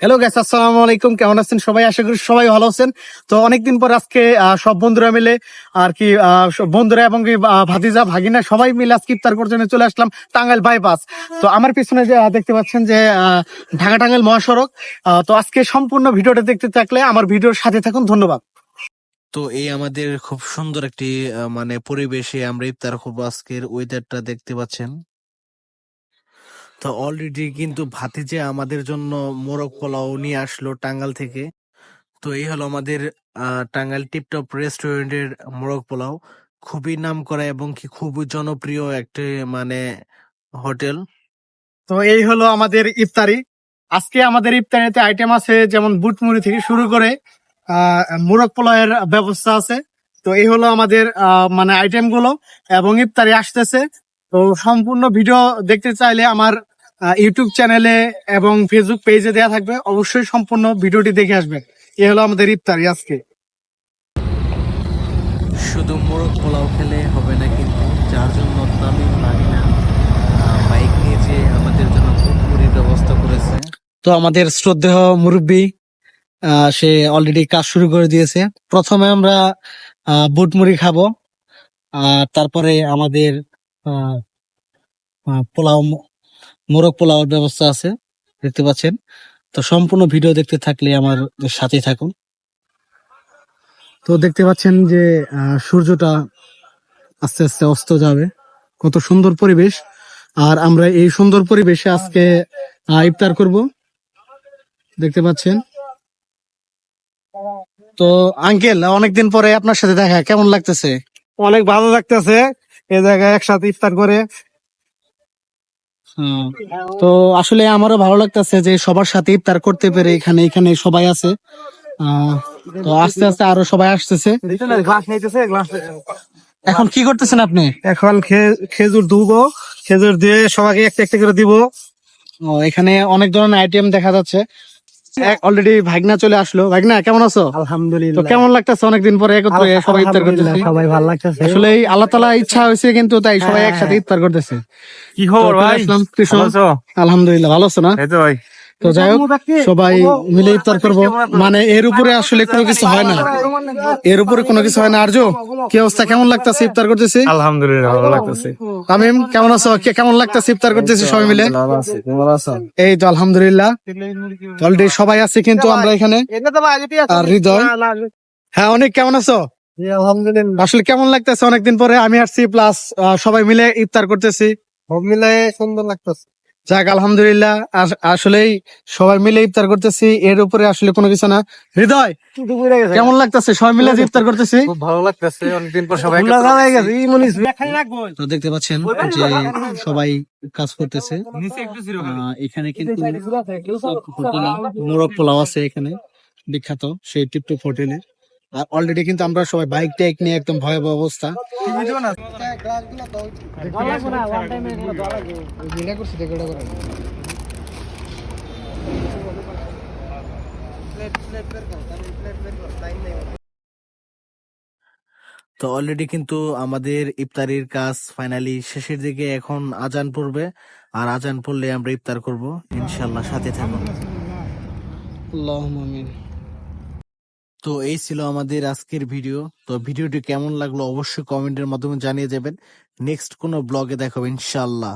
Hello gas আসসালামু আলাইকুম। কেমন আছেন সবাই? আশা করি সবাই ভালো আছেন। তো অনেকদিন পর আজকে সব বন্ধুরা মিলে, আর কি বন্ধুরা এবং ভাতিজা, ভাগিনা সবাই মিলে আজকে ইফতার করতে চলে আসলাম টাঙ্গাইল বাইপাস তো আমার পিছনে যে দেখতে পাচ্ছেন যে ঢাকা টাঙ্গাইল মহাসড়ক তো আজকে সম্পূর্ণ ভিডিওটা দেখতে থাকলে আমার ভিডিওর সাথে থাকুন। ধন্যবাদ। তো এই আমাদের খুব সুন্দর একটি মানে পরিবেশে আমরা ইফতার করব। আজকের ওয়েদারটা দেখতে পাচ্ছেন। তো অলরেডি কিন্তু ভাতিজে আমাদের জন্য মোরগ পোলাও নিয়ে আসলো টাঙ্গাল থেকে। তো এই হলো আমাদের আহ, টাঙ্গাইল টিপটপ রেস্টুরেন্টের মোরগ পোলাও। খুবই নাম করা এবং কি খুবই জনপ্রিয় একটি মানে হোটেল। তো এই হলো আমাদের ইফতারি। আজকে আমাদের ইফতারিতে আইটেম আছে যেমন বুট মুড়ি থেকে শুরু করে মোরগ পোলাওয়ের ব্যবস্থা আছে। তো এই হলো আমাদের মানে আইটেমগুলো এবং ইফতারি আসতেছে। তো সম্পূর্ণ ভিডিও দেখতে চাইলে আমার ইউটিউব চ্যানেলে এবং ফেসবুক পেজে দেওয়া থাকবে। অবশ্যই সম্পূর্ণ ভিডিওটি দেখে আসবেন। এ হলো আমাদের ইফতারি আজকে। শুধু মোরগ পোলাও খেলে হবে না কিন্তু যার জন্য দামি তামিম ভাগিনা বাইক নিয়ে যে আমাদের জন্য পুরোপুরির ব্যবস্থা করেছে। তো আমাদের শ্রদ্ধেয় মুরব্বী আহ, সে অলরেডি কাজ শুরু করে দিয়েছে। প্রথমে আমরা আহ, বুট মুড়ি খাব আর তারপরে আমাদের পোলাও মোরগ পোলাওয়ার ব্যবস্থা আছে, দেখতে পাচ্ছেন। তো সম্পূর্ণ ভিডিও দেখতে থাকলে আমার সাথে থাকুন। তো দেখতে পাচ্ছেন যে সূর্যটা আস্তে আস্তে অস্ত যাবে। কত সুন্দর পরিবেশ। আর আমরা এই সুন্দর পরিবেশে আজকে ইফতার করব। দেখতে পাচ্ছেন। তো আঙ্কেল, অনেকদিন পরে আপনার সাথে দেখা। কেমন লাগতেছে? অনেক ভালো লাগতেছে। এ জায়গায় একসাথে ইফতার করে তো আসলে আমারও ভালো লাগতেছে যে সবার সাথে ইফতার করতে পেরে এখানে এখানে সবাই আছে। তো আস্তে আস্তে আরও সবাই আসতেছে। এখন কি করতেছেন আপনি? এখন খেজুর দুবো খেজুর দিয়ে সবাইকে একটা একটা করে দিব। ও এখানে অনেক ধরনের আইটেম দেখা যাচ্ছে। অলরেডি ভাগনা চলে আসলো। ভাগনা কেমন আছো? তো আলহামদুলিল্লাহ কেমন লাগতেছে? অনেকদিন পরে একত্রে সবাই ইফতার আলহামদুলিল্লাহ, করতেছে। সবাই ভালো লাগতেছে। আসলে এই আল্লাহ তালা ইচ্ছা হয়েছে কিন্তু তাই সবাই হ্যাঁ, একসাথে। ইফতার করতেছে। কি খবর ভাই? আলহামদুলিল্লাহ ভালো আছো না? এই তো ভাই। তো যাই হোক সবাই মিলে ইফতার করব। মানে এর উপরে আসলে কোনো কিছু হয় না। এর উপরে কোনো কিছু হয় না। আর্য কি অবস্থা? কেমন লাগতেছে ইফতার করতেছি? আলহামদুলিল্লাহ ভালো লাগতেছে। তামিম কেমন আছো? কে- কেমন লাগতেছে ইফতার করতেছি সবাই মিলে? এই তো আলহামদুলিল্লাহ। অলরেডি সবাই আছে কিন্তু আমরা এখানে। আর হৃদয়? হ্যাঁ অনেক কেমন আছো? আলহামদুলিল্লাহ। আসলে কেমন লাগতেছে? অনেকদিন পরে আমি আসছি প্লাস সবাই মিলে ইফতার করতেছি। সব মিলে সুন্দর লাগতেছে। যাক আলহামদুলিল্লাহ আস- আসলেই সবাই মিলে ইফতার করতেছি। এর উপরে আসলে কোনো কিছু না। হৃদয় কেমন লাগতেছে? সবাই মিলে ইফতার করতেছি? ভালো লাগতেছে অনেকদিন পর সবাই তো দেখতে পাচ্ছেন যে সবাই কাজ করতেছে। এখানে কিন্তু মোরগ পোলাও আছে এখানে। বিখ্যাত সেই টিপটপ হোটেলে আর অলরেডি কিন্তু আমরা সবাই বাইক টাইক নিয়ে একদম ভয়াবহ অবস্থা। তো অলরেডি কিন্তু আমাদের ইফতারির কাজ ফাইনালি শেষের দিকে এখন আজান পড়বে। আর আজান পড়লে আমরা ইফতার করব ইনশাল্লাহ সাথে থাকুন। আল্লাহুম্মা আমিন। তো এই ছিল আমাদের আজকের ভিডিও তো ভিডিওটি কেমন লাগল অবশ্যই কমেন্টের মাধ্যমে জানিয়ে যাবেন নেক্সট কোনো ব্লগে দেখাবো ইনশাল্লাহ